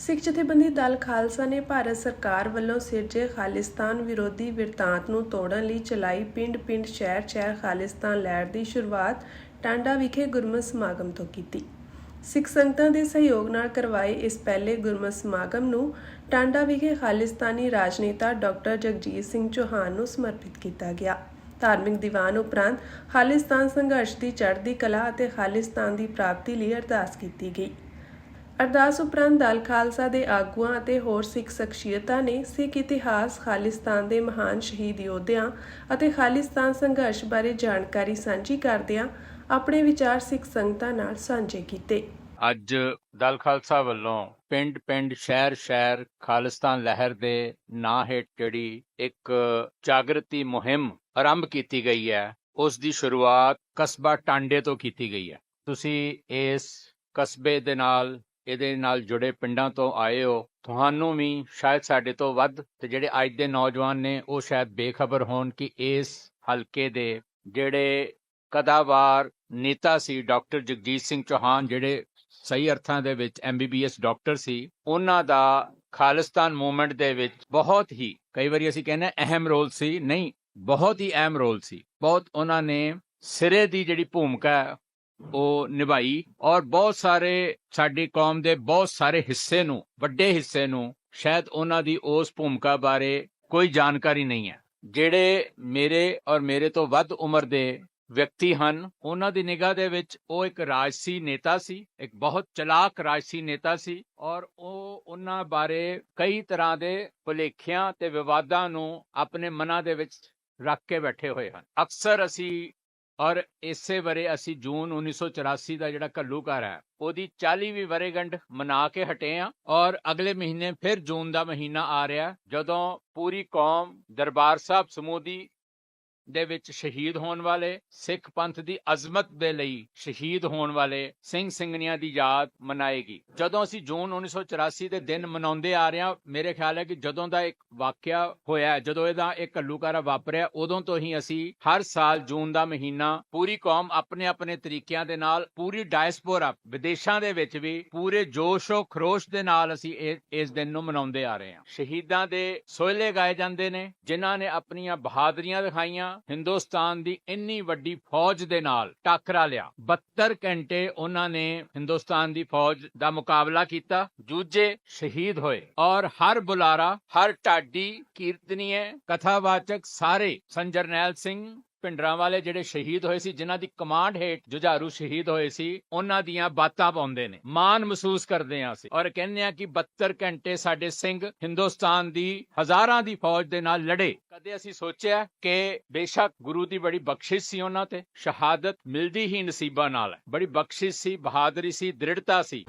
ਸਿੱਖ ਜਥੇਬੰਦੀ ਦਲ ਖਾਲਸਾ ਨੇ ਭਾਰਤ ਸਰਕਾਰ ਵੱਲੋਂ ਸਿਰਜੇ ਖਾਲਿਸਤਾਨ ਵਿਰੋਧੀ ਵਿਰਤਾਂਤ ਨੂੰ ਤੋੜਨ ਲਈ ਚਲਾਈ ਪਿੰਡ-ਪਿੰਡ, ਸ਼ਹਿਰ-ਸ਼ਹਿਰ ਖਾਲਿਸਤਾਨ ਲਹਿਰ ਦੀ ਸ਼ੁਰੂਆਤ ਟਾਂਡਾ ਵਿਖੇ ਗੁਰਮਤਿ ਸਮਾਗਮ ਤੋਂ ਕੀਤੀ। ਸਿੱਖ ਸੰਗਤਾਂ ਦੇ ਸਹਿਯੋਗ ਨਾਲ ਕਰਵਾਏ ਇਸ ਪਹਿਲੇ ਗੁਰਮਤਿ ਸਮਾਗਮ ਨੂੰ ਟਾਂਡਾ ਵਿਖੇ ਖਾਲਿਸਤਾਨੀ ਰਾਜਨੇਤਾ ਡਾਕਟਰ ਜਗਜੀਤ ਸਿੰਘ ਚੌਹਾਨ ਨੂੰ ਸਮਰਪਿਤ ਕੀਤਾ ਗਿਆ। ਧਾਰਮਿਕ ਦੀਵਾਨ ਉਪਰੰਤ ਖਾਲਿਸਤਾਨ ਸੰਘਰਸ਼ ਦੀ ਚੜ੍ਹਦੀ ਕਲਾ ਅਤੇ ਖਾਲਿਸਤਾਨ ਦੀ ਪ੍ਰਾਪਤੀ ਲਈ ਅਰਦਾਸ ਕੀਤੀ ਗਈ। ਅਰਦਾਸ ਉਪਰੰਤ ਦਲ ਖਾਲਸਾ ਦੇ ਆਗੂਆਂ ਅਤੇ ਹੋਰ ਸਿੱਖ ਸ਼ਖਸੀਅਤਾਂ ਨੇ ਸਿੱਖ ਇਤਿਹਾਸ, ਖਾਲਿਸਤਾਨ ਦੇ ਮਹਾਨ ਸ਼ਹੀਦ ਯੋਧਿਆਂ ਅਤੇ ਖਾਲਿਸਤਾਨ ਸੰਘਰਸ਼ ਬਾਰੇ ਜਾਣਕਾਰੀ ਸਾਂਝੀ ਕਰਦਿਆਂ ਆਪਣੇ ਵਿਚਾਰ ਸਿੱਖ ਸੰਗਤਾਂ ਨਾਲ ਸਾਂਝੇ ਕੀਤੇ। ਅੱਜ ਦਲ ਖਾਲਸਾ ਵੱਲੋਂ ਪਿੰਡ ਪਿੰਡ ਸ਼ਹਿਰ ਸ਼ਹਿਰ ਖਾਲਿਸਤਾਨ ਲਹਿਰ ਦੇ ਨਾਂ ਹੇਠ ਜਿਹੜੀ ਇੱਕ ਜਾਗਰਤੀ ਮੁਹਿੰਮ ਆਰੰਭ ਕੀਤੀ ਗਈ ਹੈ, ਉਸ ਦੀ ਸ਼ੁਰੂਆਤ ਕਸਬਾ ਟਾਂਡੇ ਤੋਂ ਕੀਤੀ ਗਈ ਹੈ ਤੁਸੀਂ ਇਸ ਕਸਬੇ ਦੇ ਨਾਲ ਇਹਦੇ ਨਾਲ ਜੁੜੇ ਪਿੰਡਾਂ ਤੋਂ ਆਏ ਹੋ, ਤੁਹਾਨੂੰ ਵੀ ਸ਼ਾਇਦ ਸਾਡੇ ਤੋਂ ਵੱਧ ਤੇ ਜਿਹੜੇ ਅੱਜ ਦੇ ਨੌਜਵਾਨ ਨੇ ਉਹ ਸ਼ਾਇਦ ਬੇਖਬਰ ਹੋਣ ਕਿ ਇਸ ਹਲਕੇ ਦੇ ਜਿਹੜੇ ਕਦਾਵਾਰ ਨੇਤਾ ਸੀ ਡਾਕਟਰ ਜਗਜੀਤ ਸਿੰਘ ਚੌਹਾਨ, ਜਿਹੜੇ ਸਹੀ ਅਰਥਾਂ ਦੇ ਵਿੱਚ ਐਮਬੀਬੀਐਸ ਡਾਕਟਰ ਸੀ, ਉਹਨਾਂ ਦਾ ਖਾਲਿਸਤਾਨ ਮੂਵਮੈਂਟ ਦੇ ਵਿੱਚ ਬਹੁਤ ਹੀ ਕਈ ਵਾਰੀ ਅਸੀਂ ਕਹਿੰਦੇ ਅਹਿਮ ਰੋਲ ਸੀ, ਨਹੀਂ, ਬਹੁਤ ਹੀ ਅਹਿਮ ਰੋਲ ਸੀ। ਬਹੁਤ ਉਹਨਾਂ ਨੇ ਸਿਰੇ ਦੀ ਜਿਹੜੀ ਭੂਮਿਕਾ ਉਹ ਨਿਭਾਈ ਔਰ ਬਹੁਤ ਸਾਰੇ ਸਾਡੀ ਕੌਮ ਦੇ ਬਹੁਤ ਸਾਰੇ ਹਿੱਸੇ ਨੂੰ, ਵੱਡੇ ਹਿੱਸੇ ਨੂੰ ਸ਼ਾਇਦ ਉਹਨਾਂ ਦੀ ਉਸ ਭੂਮਿਕਾ ਬਾਰੇ ਕੋਈ ਜਾਣਕਾਰੀ ਨਹੀਂ ਹੈ। ਜਿਹੜੇ ਮੇਰੇ ਔਰ ਮੇਰੇ ਤੋਂ ਵੱਧ ਉਮਰ ਦੇ ਵਿਅਕਤੀ ਹਨ, ਉਹਨਾਂ ਦੀ ਨਿਗਾਹ ਦੇ ਵਿੱਚ ਉਹ ਇੱਕ ਰਾਜਸੀ ਨੇਤਾ ਸੀ, ਇੱਕ ਬਹੁਤ ਚਲਾਕ ਰਾਜਸੀ ਨੇਤਾ ਸੀ ਔਰ ਉਹ ਉਹਨਾਂ ਬਾਰੇ ਕਈ ਤਰ੍ਹਾਂ ਦੇ ਭੁਲੇਖਿਆਂ ਤੇ ਵਿਵਾਦਾਂ ਨੂੰ ਆਪਣੇ ਮਨਾਂ ਦੇ ਵਿੱਚ ਰੱਖ ਕੇ ਬੈਠੇ ਹੋਏ ਹਨ। ਅਕਸਰ ਅਸੀਂ ਔਰ ਇਸੇ ਬਾਰੇ ਅਸੀਂ ਜੂਨ 1984 ਦਾ ਜਿਹੜਾ ਘੱਲੂਘਾਰਾ ਹੈ, ਉਹਦੀ 40ਵੀਂ ਵਰੇਗੰਢ ਮਨਾ ਕੇ ਹਟੇ ਆ ਔਰ ਅਗਲੇ ਮਹੀਨੇ ਫਿਰ ਜੂਨ ਦਾ ਮਹੀਨਾ ਆ ਰਿਹਾ, ਜਦੋਂ ਪੂਰੀ ਕੌਮ ਦਰਬਾਰ ਸਾਹਿਬ ਸਮੂਹ ਦੀ ਦੇ ਵਿੱਚ ਸ਼ਹੀਦ ਹੋਣ ਵਾਲੇ, ਸਿੱਖ ਪੰਥ ਦੀ ਅਜ਼ਮਤ ਦੇ ਲਈ ਸ਼ਹੀਦ ਹੋਣ ਵਾਲੇ ਸਿੰਘ ਸਿੰਘਣੀਆਂ ਦੀ ਯਾਦ ਮਨਾਏਗੀ। ਜਦੋਂ ਅਸੀਂ ਜੂਨ 1984 ਦੇ ਦਿਨ ਮਨਾਉਂਦੇ ਆ ਰਹੇ ਹਾਂ, ਮੇਰੇ ਖਿਆਲ ਹੈ ਕਿ ਜਦੋਂ ਦਾ ਇੱਕ ਵਾਕਿਆ ਹੋਇਆ ਜਦੋਂ ਇਹਦਾ ਇੱਕ ਘੱਲੂਕਾਰਾ ਵਾਪਰਿਆ, ਉਦੋਂ ਤੋਂ ਹੀ ਅਸੀਂ ਹਰ ਸਾਲ ਜੂਨ ਦਾ ਮਹੀਨਾ ਪੂਰੀ ਕੌਮ ਆਪਣੇ ਆਪਣੇ ਤਰੀਕਿਆਂ ਦੇ ਨਾਲ, ਪੂਰੀ ਡਾਇਸਪੋਰਾ ਵਿਦੇਸ਼ਾਂ ਦੇ ਵਿੱਚ ਵੀ ਪੂਰੇ ਜੋਸ਼ੋ ਖਰੋਸ਼ ਦੇ ਨਾਲ ਅਸੀਂ ਇਹ- ਇਸ ਦਿਨ ਨੂੰ ਮਨਾਉਂਦੇ ਆ ਰਹੇ ਹਾਂ। ਸ਼ਹੀਦਾਂ ਦੇ ਸੋਹਲੇ ਗਾਏ ਜਾਂਦੇ ਨੇ, ਜਿਨ੍ਹਾਂ ਨੇ ਆਪਣੀਆਂ ਬਹਾਦਰੀਆਂ ਦਿਖਾਈਆਂ ਹਿੰਦੁਸਤਾਨ ਦੀ ਇੰਨੀ ਵੱਡੀ ਫੌਜ ਦੇ ਨਾਲ ਟਾਕਰਾ ਲਿਆ। 72 ਘੰਟੇ ਉਹਨਾਂ ਨੇ ਹਿੰਦੁਸਤਾਨ ਦੀ ਫੌਜ ਦਾ ਮੁਕਾਬਲਾ ਕੀਤਾ। ਜੂਝੇ ਸ਼ਹੀਦ ਹੋਏ। ਔਰ ਹਰ ਬੁਲਾਰਾ, ਹਰ ਢਾਡੀ ਕੀਰਤਨੀਏ, ਕਥਾਵਾਚਕ ਸਾਰੇ ਸੰਜਰਨੈਲ ਸਿੰਘ ਪਿੰਡਰਾਂ ਵਾਲੇ ਜਿਹੜੇ ਸ਼ਹੀਦ ਹੋਏ ਸੀ, ਜਿਨ੍ਹਾਂ ਦੀ ਕਮਾਂਡ ਹੇਠ ਜੁਝਾਰੂ ਸ਼ਹੀਦ ਹੋਏ ਸੀ, ਉਹਨਾਂ ਦੀਆਂ ਬਾਤਾਂ ਪਾਉਂਦੇ ਨੇ, ਮਾਣ ਮਹਿਸੂਸ ਕਰਦੇ ਆ ਅਸੀਂ। ਔਰ ਕਹਿੰਦੇ ਆ ਕਿ 72 ਘੰਟੇ ਸਾਡੇ ਸਿੰਘ ਹਿੰਦੁਸਤਾਨ ਦੀ ਹਜ਼ਾਰਾਂ ਦੀ ਫੌਜ ਦੇ ਨਾਲ ਲੜੇ। ਕਦੇ ਅਸੀਂ ਸੋਚਿਆ ਕਿ ਬੇਸ਼ੱਕ ਗੁਰੂ ਦੀ ਬੜੀ ਬਖਸ਼ਿਸ਼ ਸੀ ਉਹਨਾਂ ਤੇ, ਸ਼ਹਾਦਤ ਮਿਲਦੀ ਹੀ ਨਸੀਬਾਂ ਨਾਲ। ਹੈ ਬੜੀ ਬਖਸ਼ਿਸ਼ ਸੀ, ਬਹਾਦਰੀ ਸੀ, ਦ੍ਰਿੜਤਾ ਸੀ।